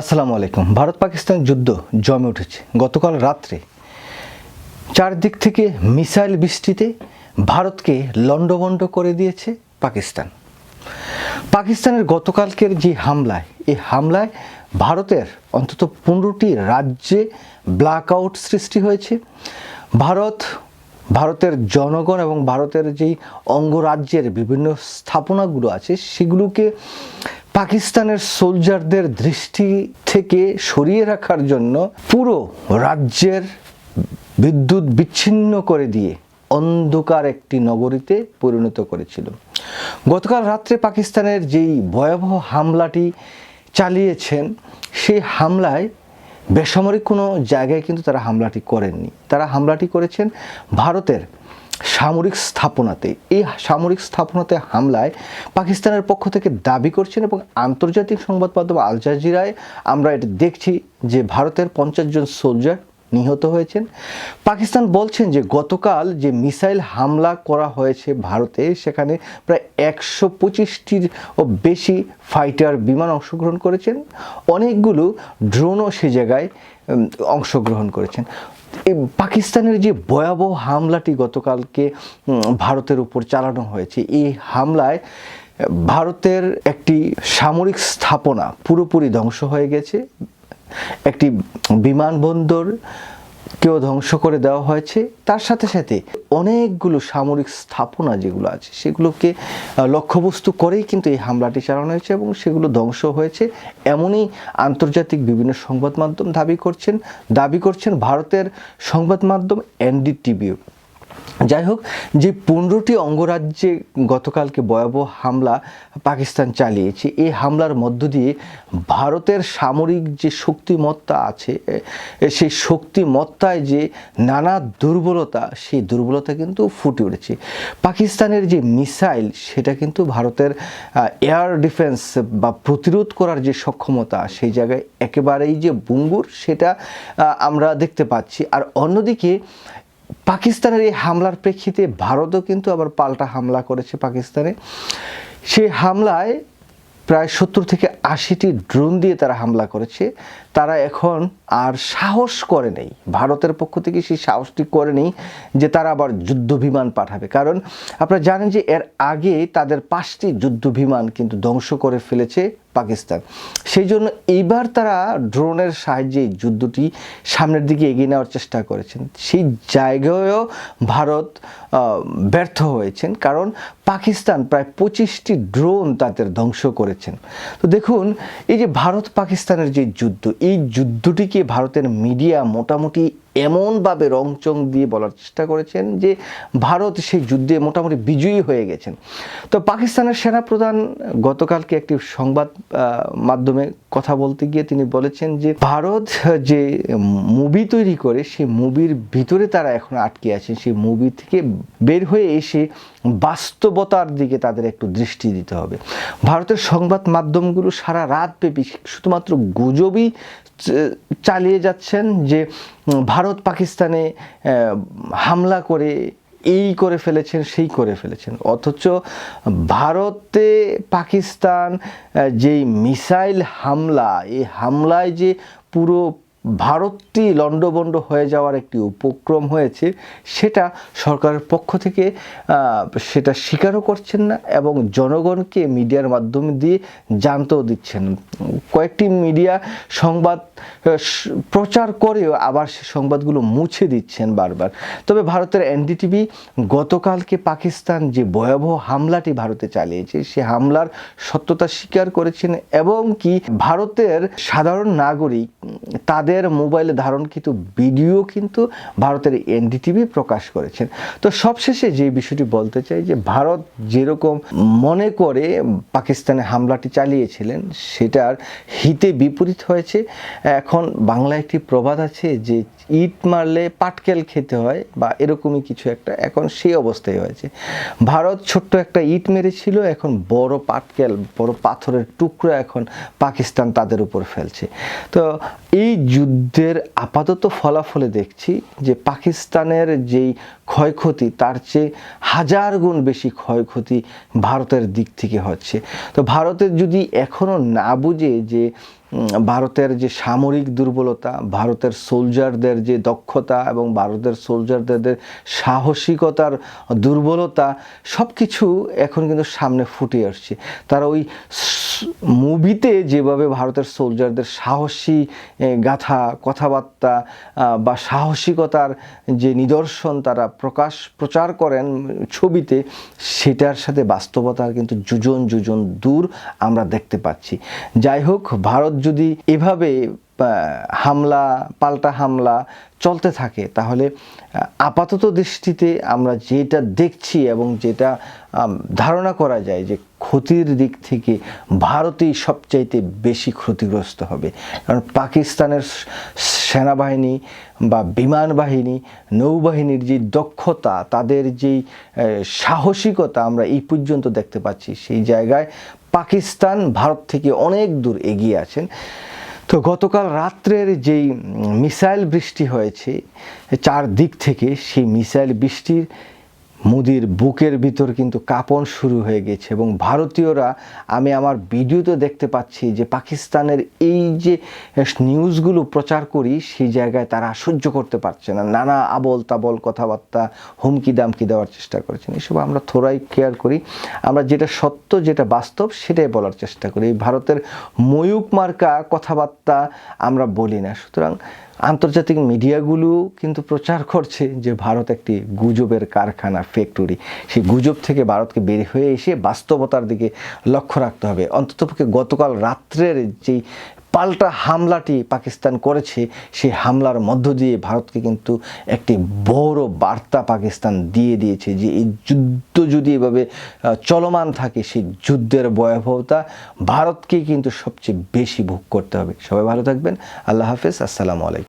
আসসালামু আলাইকুম। ভারত পাকিস্তান যুদ্ধ জমে উঠেছে। গতকাল রাত্রে চারদিক থেকে মিসাইল বৃষ্টিতে ভারতকে লণ্ডভণ্ড করে দিয়েছে পাকিস্তান। পাকিস্তানের গতকালকের যে হামলায়, এই হামলায় ভারতের অন্তত পনেরোটি রাজ্যে ব্ল্যাক আউট সৃষ্টি হয়েছে। ভারত, ভারতের জনগণ এবং ভারতের যেই অঙ্গরাজ্যের বিভিন্ন স্থাপনাগুলো আছে, সেগুলোকে পাকিস্তানের সোলজারদের দৃষ্টি থেকে সরিয়ে রাখার জন্য পুরো রাজ্যের বিদ্যুৎ বিচ্ছিন্ন করে দিয়ে অন্ধকার একটি নগরীতে পরিণত করেছিল। গতকাল রাত্রে পাকিস্তানের যেই ভয়াবহ হামলাটি চালিয়েছেন, সেই হামলায় বেসামরিক কোনো জায়গায় কিন্তু তারা হামলাটি করেননি। তারা হামলাটি করেছেন ভারতের সামরিক স্থাপনাতে, এই সামরিক স্থাপনাতে হামলায় পাকিস্তানের পক্ষ থেকে দাবি করছেন এবং আন্তর্জাতিক সংবাদ মাধ্যম আল জাজিরায় আমরা এটা দেখছি যে ভারতের পঞ্চাশ জন সোলজার নিহত হয়েছেন। পাকিস্তান বলছেন যে গতকাল যে মিসাইল হামলা করা হয়েছে ভারতে, সেখানে প্রায় একশো পঁচিশটির ও বেশি ফাইটার বিমান অংশগ্রহণ করেছেন। অনেকগুলো ড্রোনও সে জায়গায় অংশগ্রহণ করেছেন। এই পাকিস্তানের যে ভয়াবহ হামলাটি গতকালকে ভারতের উপর চালানো হয়েছে, এই হামলায় ভারতের একটি সামরিক স্থাপনা পুরোপুরি ধ্বংস হয়ে গেছে। একটি বিমানবন্দর কেউ ধ্বংস করে দেওয়া হয়েছে, তার সাথে সাথে অনেকগুলো সামরিক স্থাপনা যেগুলো আছে, সেগুলোকে লক্ষ্যবস্তু করেই কিন্তু এই হামলাটি চালানো হয়েছে এবং সেগুলো ধ্বংস হয়েছে। এমনই আন্তর্জাতিক বিভিন্ন সংবাদ মাধ্যম দাবি করছেন দাবি করছেন ভারতের সংবাদ মাধ্যম এনডিটিভিও। যাই হোক যে পনেরোটি অঙ্গরাজ্যে গতকালকে ভয়াবহ হামলা পাকিস্তান চালিয়েছে, এই হামলার মধ্য দিয়ে ভারতের সামরিক যে শক্তিমত্তা আছে সেই শক্তিমত্তায় যে নানা দুর্বলতা, সেই দুর্বলতা কিন্তু ফুটে উঠেছে। পাকিস্তানের যে মিসাইল, সেটা কিন্তু ভারতের এয়ার ডিফেন্স বা প্রতিরোধ করার যে সক্ষমতা, সেই জায়গায় একেবারেই যে বুঙ্গুর, সেটা আমরা দেখতে পাচ্ছি। আর অন্যদিকে পাকিস্তানের এই হামলার প্রেক্ষিতে ভারতও কিন্তু আবার পাল্টা হামলা করেছে পাকিস্তানে। সেই হামলায় প্রায় সত্তর থেকে আশিটি ড্রোন দিয়ে তারা হামলা করেছে। তারা এখন আর সাহস করে নেই। ভারতের পক্ষ থেকে সেই সাহসটি করে নেই যে তারা আবার যুদ্ধ বিমান পাঠাবে। কারণ আপনারা জানেন যে এর আগে তাদের পাঁচটি যুদ্ধ বিমান কিন্তু ধ্বংস করে ফেলেছে পাকিস্তান। সেই জন্য এইবার তারা ড্রোনের সাহায্যে যুদ্ধটি সামনের দিকে এগিয়ে নেওয়ার চেষ্টা করেছেন। সেই জায়গায়ও ভারত ব্যর্থ হয়েছেন। কারণ পাকিস্তান প্রায় পঁচিশটি ড্রোন তাদের ধ্বংস করেছেন। তো দেখুন, এই যে ভারত পাকিস্তানের যে যুদ্ধ, এই যুদ্ধটিকে ভারতের মিডিয়া মোটামুটি এমনভাবে রংচং দিয়ে বলার চেষ্টা করেছেন যে ভারত সেই যুদ্ধে মোটামুটি বিজয়ী হয়ে গেছেন। তো পাকিস্তানের সেনাপ্রধান গতকালকে একটি সংবাদ মাধ্যমে কথা বলতে গিয়ে তিনি বলেছেন যে ভারত যে মুভি তৈরি করে সেই মুভির ভিতরে তারা এখন আটকে আছেন। সেই মুভি থেকে বের হয়ে এসে বাস্তবতার দিকে তাদের একটু দৃষ্টি দিতে হবে। ভারতের সংবাদ মাধ্যমগুলো সারা রাত ব্যাপী শুধুমাত্র গুজবই চালিয়ে যাচ্ছেন যে উম, ভারত পাকিস্তানে হামলা করে, এই করে ফেলেছেন, সেই করে ফেলেছেন। অথচ ভারতে পাকিস্তান যেই মিসাইল হামলা, এই হামলায় যে পুরো ভারতটি লণ্ডভণ্ড হয়ে যাওয়ার একটি উপক্রম হয়েছে সেটা সরকারের পক্ষ থেকে সেটা স্বীকারও করছেন না এবং জনগণকে মিডিয়ার মাধ্যম দিয়ে জানতেও দিচ্ছেন। কয়েকটি মিডিয়া সংবাদ প্রচার করেও আবার সে সংবাদগুলো মুছে দিচ্ছেন বারবার। তবে ভারতের এনডিটিভি গতকালকে পাকিস্তান যে ভয়াবহ হামলাটি ভারতে চালিয়েছে সে হামলার সত্যতা স্বীকার করেছেন এবং কি ভারতের সাধারণ নাগরিক উম, তাদের মোবাইলে কিন্তু ভিডিও কিন্তু ভারতের এনডিটিভি প্রকাশ করেছেন। তো সবশেষে যে বিষয়টি বলতে চাই যে, ভারত যেরকম মনে করে পাকিস্তানে হামলাটি চালিয়েছিলেন, সেটার হিতে বিপরীত হয়েছে। এখন বাংলা একটি প্রবাদ আছে যে ইট মারলে পাটকেল খেতে হয় বা এরকমই কিছু একটা, এখন সেই অবস্থায় হয়েছে। ভারত ছোট্ট একটা ইট মেরেছিল, এখন বড় পাটকেল, বড় পাথরের টুকরো এখন পাকিস্তান তাদের উপর ফেলছে। তো এই যুদ্ধের আপাতত ফলাফলে দেখছি যে পাকিস্তানের যেই ক্ষয়ক্ষতি, তার চেয়ে হাজার গুণ বেশি ক্ষয়ক্ষতি ভারতের দিক থেকে হচ্ছে। তো ভারতের যদি এখনও না বুঝে যে ভারতের যে সামরিক দুর্বলতা, ভারতের সোলজারদের যে দক্ষতা এবং ভারতের সোলজারদের সাহসিকতার দুর্বলতা সব কিছু এখন কিন্তু সামনে ফুটে আসছে। তারা ওই মুভিতে যেভাবে ভারতের সোলজারদের সাহসী গাথা, কথাবার্তা বা সাহসিকতার যে নিদর্শন তারা প্রকাশ, প্রচার করেন ছবিতে, সেটার সাথে বাস্তবতার কিন্তু যুজন যুজন দূর আমরা দেখতে পাচ্ছি। যাই হোক, ভারত যদি এভাবে হামলা, পাল্টা হামলা চলতে থাকে, তাহলে আপাতত দৃষ্টিতে আমরা যেটা দেখছি এবং যেটা ধারণা করা যায় যে ক্ষতির দিক থেকে ভারতই সবচাইতে বেশি ক্ষতিগ্রস্ত হবে। কারণ পাকিস্তানের সেনাবাহিনী বা বিমান বাহিনী, নৌবাহিনীর যে দক্ষতা, তাদের যেই সাহসিকতা আমরা এই পর্যন্ত দেখতে পাচ্ছি, সেই জায়গায় পাকিস্তান ভারত থেকে অনেক দূর এগিয়ে আছেন। তো গতকাল রাত্রের যেই মিসাইল বৃষ্টি হয়েছে চার দিক থেকে সেই মিসাইল বৃষ্টির মোদির বুকের ভিতর কিন্তু কাঁপন শুরু হয়ে গেছে এবং ভারতীয়রা, আমি আমার ভিডিওতে দেখতে পাচ্ছি যে পাকিস্তানের এই যে নিউজগুলো প্রচার করি, সেই জায়গায় তারা সহ্য করতে পারছে না। নানা আবল তাবল কথাবার্তা হুমকি দামকি দেওয়ার চেষ্টা করেছেন। এসব আমরা থোড়াই কেয়ার করি। আমরা যেটা সত্য, যেটা বাস্তব, সেটাই বলার চেষ্টা করি। ভারতের ময়ূক মার্কা কথাবার্তা আমরা বলি না। সুতরাং আন্তর্জাতিক মিডিয়াগুলো কিন্তু প্রচার করছে যে ভারত একটি গুজবের কারখানা ফ্যাক্টরি সেই গুজব থেকে ভারতকে বের হয়ে এসে বাস্তবতার দিকে লক্ষ্য রাখতে হবে। অন্ততপক্ষে গতকাল রাত্রের যেই পাল্টা হামলাটি পাকিস্তান করেছে, সেই হামলার মধ্য দিয়ে ভারতকে কিন্তু একটি বড় বার্তা পাকিস্তান দিয়ে দিয়েছে যে এই যুদ্ধ যদি এভাবে চলমান থাকে, সেই যুদ্ধের ভয়াবহতা ভারতকেই কিন্তু সবচেয়ে বেশি ভোগ করতে হবে। সবাই ভালো থাকবেন। আল্লাহ হাফেজ। আসসালামু আলাইকুম।